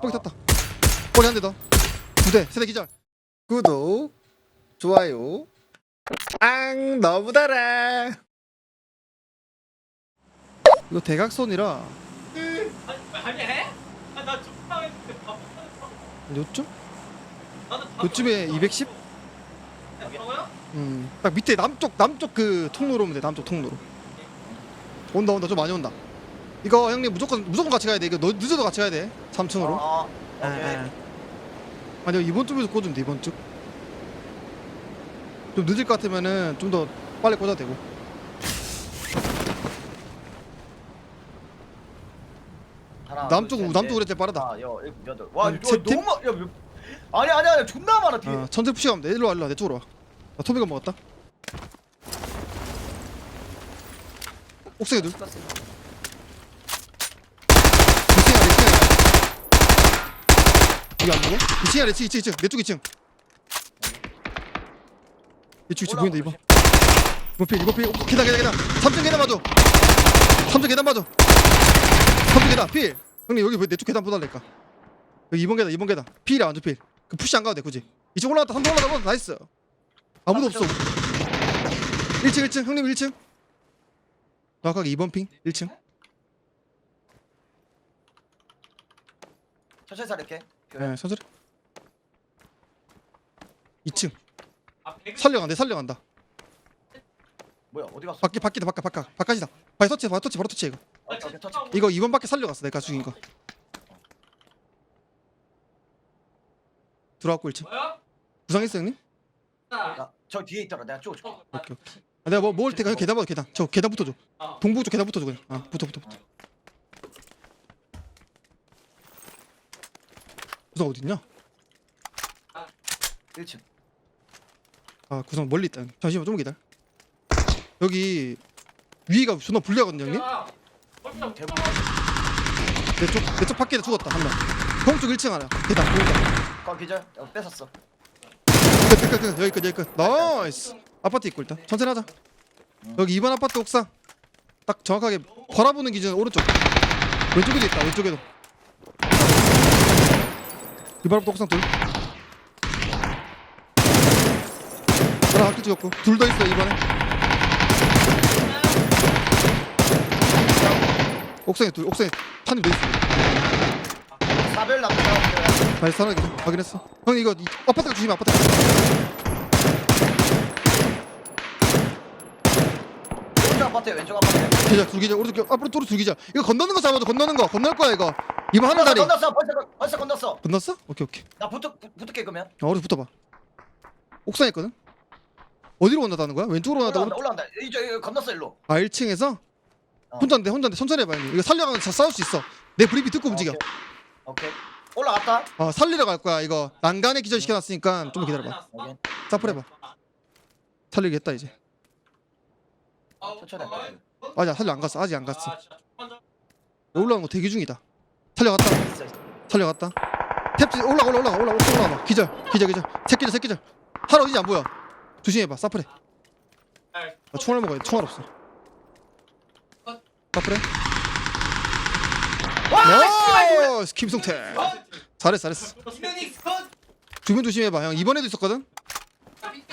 뻑이 탔다 뻑이 한 대 더 두 대 세대 기절 구독 좋아요 앙 너무 달아 이거 대각선이라 아니 해? 아, 나 했는데 밥 요쯤? 나는 밥 요쯤에 210? 뭐라고요? 음 딱 밑에 남쪽 남쪽 그 통로로 오면 돼 남쪽 통로로 온다 온다 좀 많이 온다 이거 형님 무조건 무조건 같이 가야 돼 이거 너, 늦어도 같이 가야 돼 3층으로 어, 어. 아, 오케이. 아. 아니 이번 쪽에서 꽂으면 돼 이번 쪽. 좀 늦을 것 같으면은 좀 더 빨리 꽂아도 되고. 하나, 남쪽 둘, 셋, 남쪽으로 넷, 때 빠르다. 하나, 여, 일곱, 여덟. 와, 한 이거 팀? 너무 많- 야, 몇- 아니 아니 아니 존나 많아 뒤에. 아, 천천히 푸시 가면 돼. 일로 와 일로 와 내 쪽으로 와. 나 토미가 먹었다. 옥상에 둘. 끝났어. 2층이야 2층이야. 이게 안 보고? 2층이야 2층 2층 2층 내 쪽 2층. 이쪽 2층 보인다 이번. 이번 필 이번 필 오, 계단 계단 계단. 3층 계단 맞아. 3층 계단 맞아. 3층 계단 필. 형님 여기 왜내쪽 계단 보달랄까? 여기 2번 계단 2번 계단. 필이 안줘 필. 그 푸시 안 가도 돼 굳이. 이쪽 올라갔다 3층 올라가면 나이스. 아무도 없어. 1층 1층 형님 1층. 정확하게 2번 핑 1층. 천천히 살릴게. 네, 천천히. 2층 아, 살려간다 살려간다 뭐야 어디 갔어? 밖에 밖이다 밖에 바깥 바깥이다 바이 터치 바이 터치 바로 터치 이거 어, 오케이 터치. 이거 2번 밖에 살려갔어 내가 죽인 거 들어왔고 1층 뭐야? 부상했어 형님? 나 나 저 뒤에 있더라. 내가. 어, 오케이 오케이 아, 내가 뭐 먹을 테니까 형 계단 봐 계단 저 계단 붙어줘 어. 동부 쪽 계단 붙어줘 그냥 아 붙어 붙어 붙어 구상 어딨냐? 1층. 아 구상 멀리 있다 잠시만 좀 기다려 여기 위가 존나 불리하거든요 형님? 야, 벌써 대박. 내쪽 내쪽 밖에 죽었다 한 명 형쪽 1층 하나 계단 보인다 거 기절. 어, 뺏었어. 끝, 끝, 끝, 끝. 여기 끝, 여기 끝. 나이스. 아파트 있고 일단 천천히 하자. 여기 2번 아파트 옥상. 딱 정확하게 바라보는 기준 오른쪽. 왼쪽에도 있다. 왼쪽에도. 2번 아파트 옥상 둘. 하나 학교 찍었고 둘 더 있어 이번에. 옥상에 둘. 옥상에 탄이 더 있어. 사별 남자. 나이스 하나 확인했어. 형 이거 이, 아파트가 조심해 아파트. 왼쪽 아파트 왼쪽 아파트. 기자 둘 기자 오른쪽 앞으로 또둘 기자 이거 건너는 거 잡아줘 건너는 거 건널 거야 이거 이번 하늘 다리 건넜어. 벌써 건- 벌써 건넜어. 건넜어? 오케이 오케이 나 붙을 붙- 붙을게 그러면. 어 어디 붙어봐 옥상에 있거든 어디로 건너다는 거야 왼쪽으로 올라온다 오른... 올라온다. 이저 이거 건넜어 일로. 아 1층에서 어. 혼자인데 혼자인데 천천히 해봐 형님 이거 살려가면 자 싸울 수 있어 내 브리핑 듣고 움직여 오케이. 오케이. 올라갔다. 어 살리러 갈 거야 이거 난간에 기절 시켜놨으니까 좀 기다려봐 오케이. 사플 해봐 살리겠다 이제 천천히 할게. 아직 살려 안 갔어 아직 안 갔어 아, 올라오는 거 대기 중이다 살려갔다. 살려갔다. 탭지 올라가 올라가 올라가 올라가 올라가. 기절 기절 기절. 새끼절 새끼절. 하나 어디지 안 보여. 조심해봐 알. 나 총알 먹어야 돼. 총알 없어. 사플해 와! 오 김성태. 잘했어 잘했어. 주변 조심해봐. 형 이번에도 있었거든?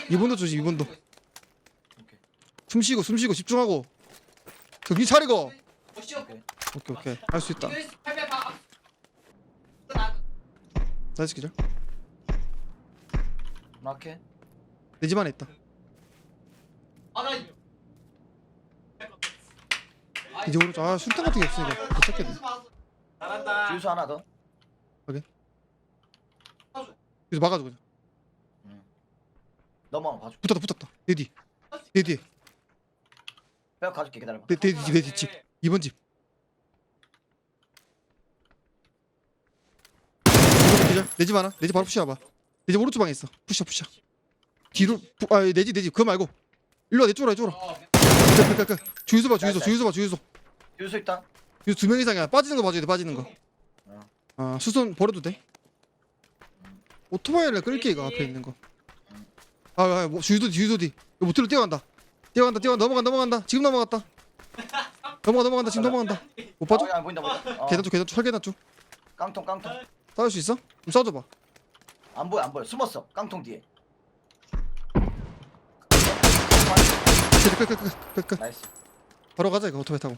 이번도 조심 이번도. 숨 쉬고 숨 쉬고 집중하고. 정신 차리고. 오시오. 오케이. 오케이. 오케이 할 수 있다 나이스 기절 마케. 내집 안에 있다. 아, 나 이거. 이제 오른쪽 아 술탄 같은 게 없으니까 못 찾겠네. 잘한다. 주유소 하나 더. 그래서 막아줘 그냥. 넘어가 봐줘. 붙었다 붙었다. 내뒤내 뒤에 빼고 가줄게 기다려봐. 내, 내, 집, 내 뒷집. 2번 집 2번 기절 내집 하나 내집 바로 푸시해봐. 내집 오른쪽 방에 있어. 푸시야 푸시야. 뒤로 아내집내집 그거 말고. 일로 와 내 쪽으로 와 이쪽으로 어, 끝. 주유소 봐 주유소. 주유소 봐 주유소. 주유소 있다. 주유소 두명 이상이야. 빠지는 거 봐줘야 돼 빠지는 거아 수선 버려도 돼? 오토바이를 끌게 이거 앞에 있는 거아 뭐, 주유소 뒤 주유소 뒤. 이거 모텔로 뛰어간다. 뛰어간다 뛰어간다. 넘어간다 넘어간다. 지금 넘어갔다. 넘어가 넘어간다. 지금 넘어간다. 못 봐줘? 어, 야, 보인다 보인다. 어, 계단 쪽 계단 쪽. 설계단 쪽. 깡통 깡통. 싸울 수 있어? 좀 싸워줘봐. 안 보여 안 보여. 숨었어. 깡통 뒤에. 끝끝끝끝끝 나이스. 바로 가자 이거 오토바이 타고.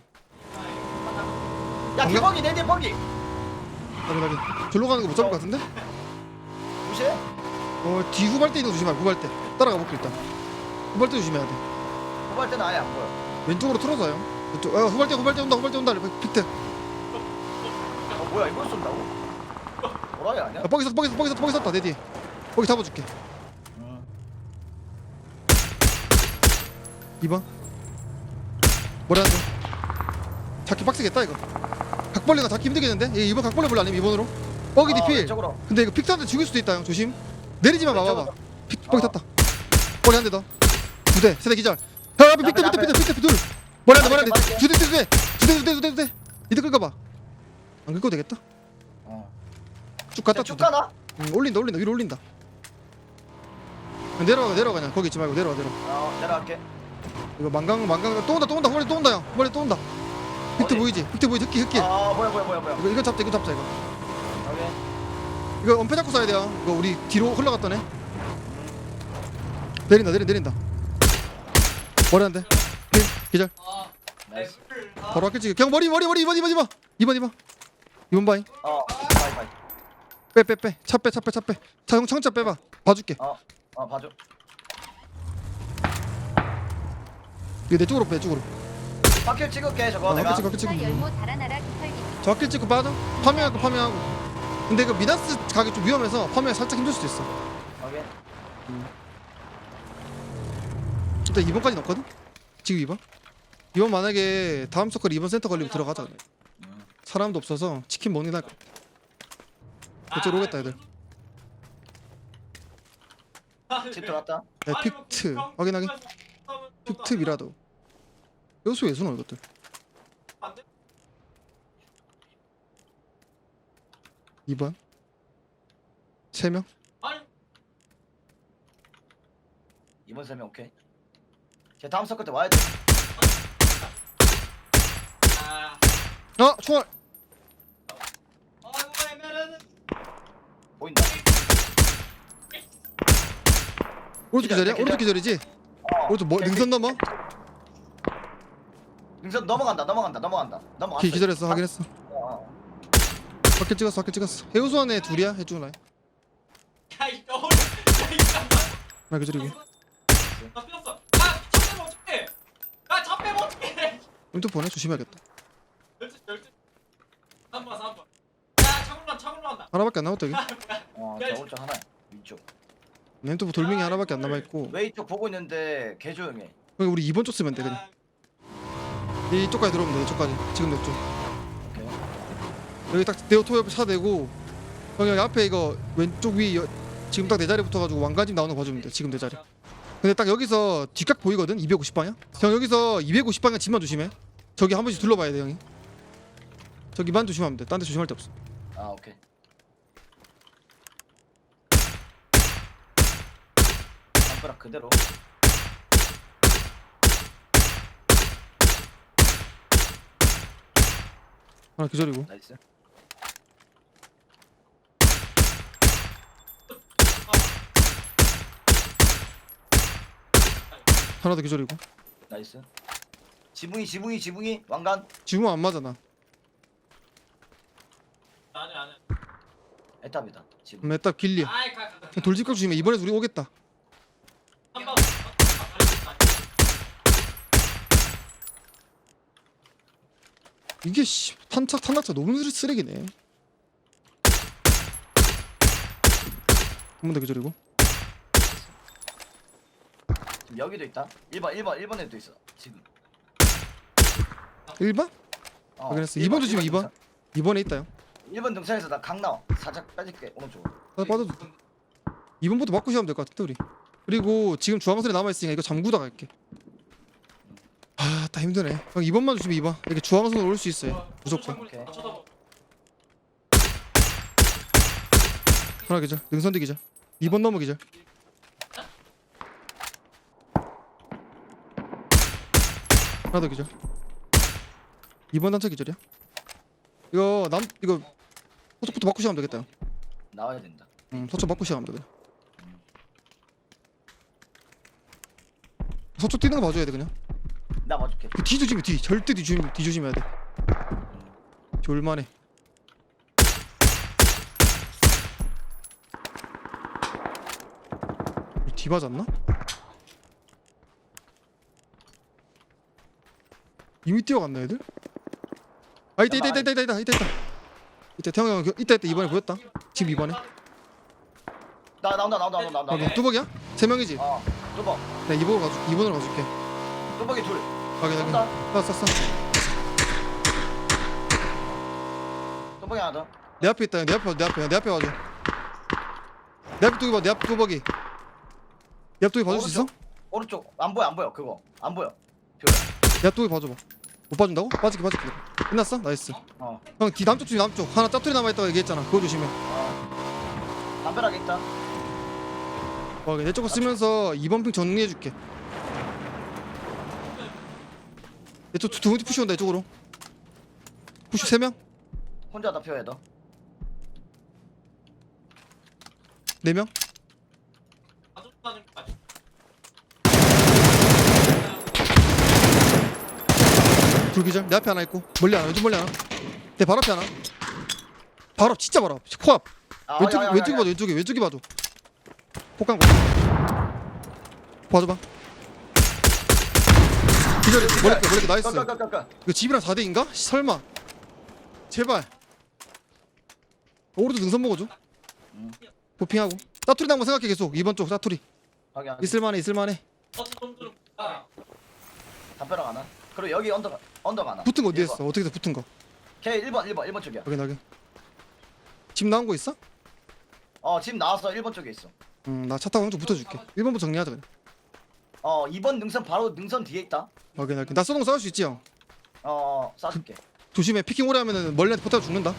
야 뒤버기 내뒤 버기. 나비 나비 절로 가는 거 못 잡을 것 같은데? 무시해? 어 뒤 후발대 있는 거 조심해 후발대 따라가 볼게 일단. 후발대 조심해야 돼. 후발 때는 아예 안 보여. 왼쪽으로 틀어져요. 이쪽 어, 후발대 후발대 온다 후발대 온다. 픽트 어 뭐야 이걸 쏜다고? 뭐라이 아니야? 야, 뻑이 섰다 뻑이 섰다 뻑이 섰다 뻑이 섰다 내 뒤에. 뻑이 잡아줄게. 음. 2번? 뭐라 하는데 잡기 빡세겠다 이거. 각벌레가 잡기 힘들겠는데? 얘 2번 각벌레 볼래 아니면 2번으로? 뻑이 어, 뒤필. 왼쪽으로. 근데 이거 픽트한테 죽일 수도 있다 형. 조심. 내리지마 봐봐봐 왼쪽으로. 픽 뻑이 어. 탔다. 뻑이 한 대 더두대 세대 기절. 야 앞에 앞에, 픽트 픽트 픽트 둘. 머리 한대 머리 맞을게, 한대 두대 두대 두대 두대 두대 두대. 이대 끌까봐. 안 끌고 되겠다. 어. 쭉 갔다 쭉쭉 가. 가나? 응, 올린다 올린다. 위로 올린다. 내려가 내려가. 그냥 거기 있지 말고 내려와 내려와. 어 내려갈게. 이거 망강 망강. 또 온다 또 온다. 머리 또 온다 형. 머리 또 온다. 어디? 보이지? 픽트 보이지? 흑기 흑기. 아 뭐야 뭐야 뭐야 뭐야. 이거 이거 잡자 이거 잡자 이거. 여기 이거 엄폐 잡고 쏴야 돼요. 이거 우리 뒤로 흘러갔다네. 내린다 내린 내린다. 머리 한대 기절. 아, 나이스. 아, 바로 앞에 찍어 그냥 머리 머리 머리 2번 2번 2번. 2번 2번. 2번 바이 어. 바이 빼 빼 빼. 차 빼 차 빼 차빼차형 창차 빼봐. 봐줄게. 어 봐줘. 이거 내 쪽으로 빼 쪽으로. 바퀴 찍을게 저거 어, 내가. 앞에 찍어 앞에 찍어. 차 열모 달아나라 깃털기. 저 앞길 찍고 빠져. 파밍하고 파밍하고. 근데 그 미나스 가기 좀 위험해서 파밍 살짝 힘들 수도 있어. 여기 일단 2번까지 넣거든? 지금 2번? 2번 만약에 다음 서클 2번 센터 걸리면 들어가자. 그래. 음. 사람도 없어서 치킨 먹는 날 그쪽으로 오겠다 애들. 아, 집 들어갔다. 야 픽트. 확인하게 픽트 미라도. 여수 왜 수노 이것들. 안 돼? 2번? 3명? 아니, 이번 세명 오케이. 쟤 다음 서클 때 와야 돼. 아, 어! 총알! 아, 이거 애매하네. 보인다 오른쪽 기절, 기절이야? 기절. 오른쪽 기절이지? 어 오른쪽 뭐 능선 넘어? 능선 넘어간다 넘어간다 넘어간다 넘어갔어 기, 기절했어 확인했어 어, 어. 밖에 찍었어 밖에 찍었어 해우수 안에 둘이야 해주는 라인 야, 이 너울. 야, 이 잠깐. 나 기절이고 나 삐었어. 아, 차 빼면 어떡해? 야, 차 빼면 어떡해? 왼쪽 보내 조심해야겠다 열두, 열두. 3번, 3번. 차굴러 한다. 하나밖에 안 남았다 여기. 어, 야, 저 오른쪽 하나 위쪽. 왼쪽 돌멩이 하나밖에 안 남아있고. 왜 이쪽 보고 있는데 개 조용해. 그냥 우리 2번 쪽 쓰면 돼 그냥. 아, 이쪽까지 들어오면 돼 이쪽까지. 지금 내쪽? 오케이. 여기 딱내 오토 옆에 차 대고 형 여기 앞에 이거 왼쪽 위 여, 지금 딱 내 자리 붙어가지고 왕가집 나오는 거 봐주면 돼 지금 내 자리. 근데 딱 여기서 뒷각 보이거든? 250방향 형 여기서 250방향 집만 조심해. 저기 한 번씩 둘러봐야 돼 형이. 저기만 조심하면 돼딴 데 조심할 데 없어 아 오케이. 담벼락 그대로. 하나 기절이고. 나이스. 하나 더 기절이고. 나이스. 지붕이 지붕이 지붕이. 왕관. 지금 안 맞아 나 아니, 아니. 지붕 그럼 딱 길리야 아이, 가, 가, 가. 그냥 돌집각 조심해 이번에도 우리 오겠다 한 이게 씨 탄착 탄낙차 너무 쓰- 쓰레기네 한 번 더 기절이고 지금 여기도 있다 1번 1번 1번에도 있어 지금 1번? 어, 확인했어. 1번, 2번도 지금 2번. 등산. 2번에 있다 형 1번 등산에서 나 강 나와 살짝 빠질게 오른쪽으로. 나 빠져도 2번부터 맞고 시작하면 될 것 같은데 우리. 그리고 지금 주황선에 남아있으니까 이거 잠그다 갈게. 아딱 힘드네. 형 2번만 조심해 2번. 이렇게 주황선으로 올 수 있어요. 무조건. 오케이. 하나 기절. 능선대 기절. 2번 넘어 기절. 하나 더 기절. 2번 단차 기절이야? 이거 남 이거 포토포토 바꾸시면 되겠다 형 나와야 된다. 음, 서쪽 맞고 시작합니다 그냥 서쪽 뛰는 거 봐줘야 돼 그냥 나 봐줄게. 그 뒤 조심해 뒤 절대 뒤 조심 뒤 조심해야 돼 졸만해 뒤 맞았나? 이미 뛰어갔나 애들? 아 이따 이따 이따 이따 이따 이따 이따 이따 태형 형 이따 이따 이번에 보였다 지금 이번에 나 나온다 나온다 나온다 나온다. 아, 뚜벅이야? 세 명이지? 어. 뚜벅. 네 이번으로 가줄 이번으로 가줄게 뚜벅이 둘. 확인 확인 쏜다. 쐈어 쐈어 뚜벅이 하나 더. 내 앞에 있다 내 앞에 내 앞에 내 앞에 와줘 내 앞에 뚜벅이 봐내 앞에 뚜벅이 내 앞에 뚜벅이 봐줄 수 있어? 오른쪽 안 보여 안 보여 그거 안 보여. 내 앞에 뚜벅이 봐줘봐 못 봐준다고? 빠질게 빠질게 끝났어? 나이스 어. 형 뒤 남쪽 뒤 남쪽 하나 짜투리 남아있다고 얘기했잖아 그거 조심해 어. 담벼락 있다. 어, 내 쪽거 쓰면서 2번 핑 정리해줄게 내쪽 두 번째 푸시 온다 이쪽으로 푸시 3명? 혼자 다 피워야 돼. 4명? 가족사는 거 아니야? 불기절? 내 앞에 하나 있고. 멀리 하나 왼쪽 멀리 하나. 내발 앞에 하나. 바로 앞, 진짜 바로 앞 코앞. 아, 왼쪽 야, 야, 야, 왼쪽이 야. 봐줘 왼쪽이 왼쪽이 봐줘 폭간 거. 봐줘봐. 기절이 멀리 거 멀리 거 나이스. 까, 까, 까, 까. 이거 집이랑 4대인가? 설마. 제발. 오른쪽 능선 먹어줘. 음. 도핑하고. 따투리 나온 거 생각해 계속. 2번 쪽 따투리. 확인 확인. 있을만해 있을만해. 아, 담벼락 하나. 그리고 여기 언덕 언덕 하나. 붙은 거 어디 1번. 했어 어떻게 해서 붙은 거 걔 1번 1번 1번 쪽이야. 확인 확인 집 나온 거 있어? 어 지금 나왔어 1번 쪽에 있어. 음나 차 타고 형쪽 붙어줄게 1번부터 정리하자 그냥 어 2번 능선 바로 능선 뒤에 있다. 확인 확인 나거 싸울 수 있지 형 어 쏴줄게. 조심해 피킹 오래 하면은 멀리한테 포타가 죽는다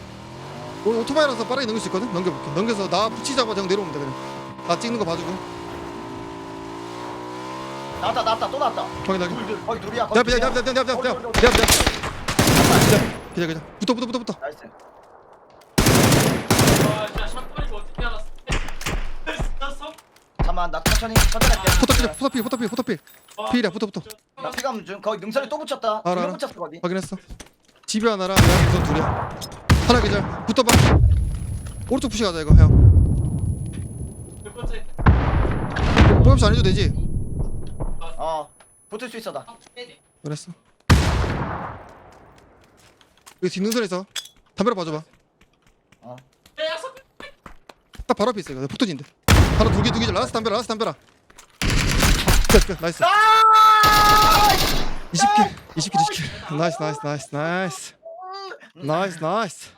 오, 오토바이라서 빠르게 넘길 수 있거든 넘겨볼게 넘겨서 나 붙이자마자 형 내려오면 돼 그냥 나 찍는 거 봐주고 나왔다 나왔다 또 나왔다. 확인 확인 둘둘 거기 둘이야. 내 거기 둘이야. 앞에 내 앞에 내 앞에 내 어, 앞에 어, 어, 내 앞에 내 앞에 기자 기자 붙어 붙어 붙어 붙어 나이스. 와 진짜 샷건이고 어떻게 알았어? 진짜 잠만 나 천천히 천천히 할게. 포터필 포터필 포터필 포터필 와, 필이야 붙어 붙어 나 피감 중 거기 능선에 또 붙였다. 알아, 두명 알아. 붙였어 거기. 확인했어 집이 하나랑 내가 우선 둘이야 하나 기절 붙어봐 오른쪽 푸시 가자 이거 형 몇 번째? 포함시 안 해도 되지 어 붙을 수 있어 나. 그랬어. 여기 뒷능선에서 담배로 봐줘봐. 어. 딱 바로 앞에 있어 이거. 포터진데 하나 두개 두개 라스트 담배라 라스트 담배라. 끝끝 나이스! 아! 20킬 20킬 20킬 나이스 나이스 나이스 나이스. 나이스 나이스